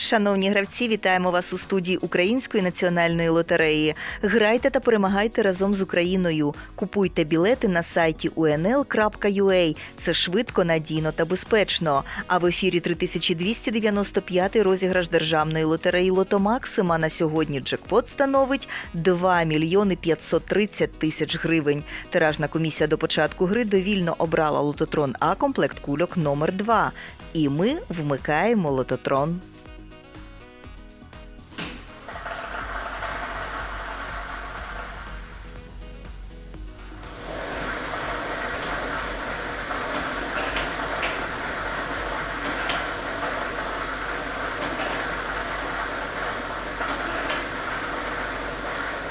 Шановні гравці, вітаємо вас у студії Української національної лотереї. Грайте та перемагайте разом з Україною. Купуйте білети на сайті unl.ua. Це швидко, надійно та безпечно. А в ефірі 3295 розіграш державної лотереї Лото Максима на сьогодні джекпот становить 2 мільйони 530 тисяч гривень. Тиражна комісія до початку гри довільно обрала лототрон А комплект кульок номер 2 І ми вмикаємо лототрон.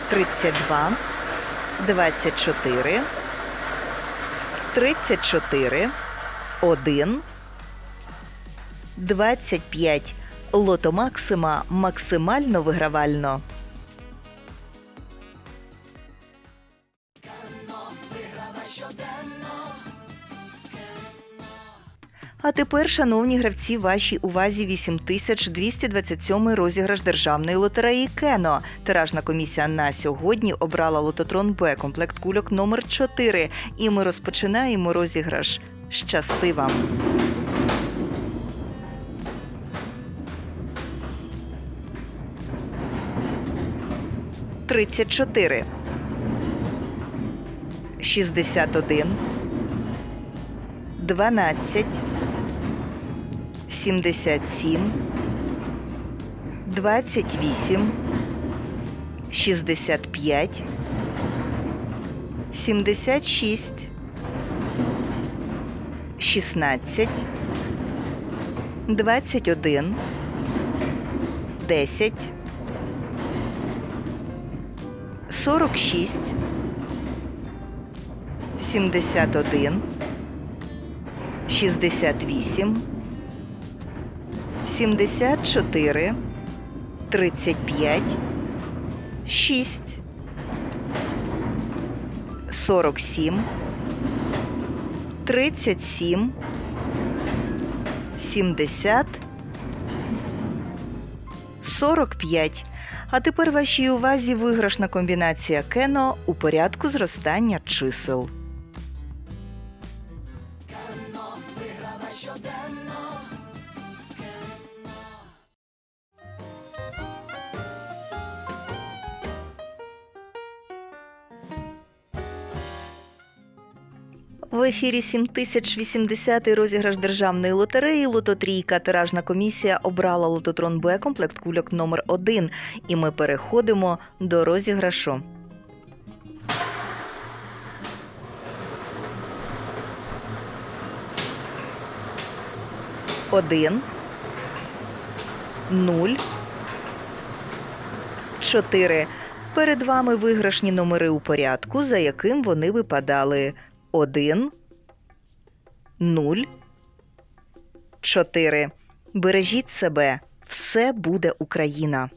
Тридцять два, двадцять чотири, тридцять чотири, один, двадцять п'ять. Лото Максима максимально вигравально. А тепер, шановні гравці, вашій увазі 8227 розіграш державної лотереї Кено. Тиражна комісія на сьогодні обрала лототрон Б комплект кульок номер 4 І ми розпочинаємо розіграш. Щасти вам! Тридцять чотири. Шістдесят один. Дванадцять. 77, 28, 65, 76, 16, 21, 10, 46, 71, 68, 74, 35, 6, 47, 37, 70, 45. А тепер вашій увазі виграшна комбінація кено у порядку зростання чисел. В ефірі 7080 розіграш державної лотереї Лототрійка. Тиражна комісія обрала лототрон Б комплект кульок номер 1 І ми переходимо до розіграшу. Один. Нуль. Чотири. Перед вами виграшні номери у порядку, за яким вони випадали. 1, 0, 4. Бережіть себе. Все буде Україна.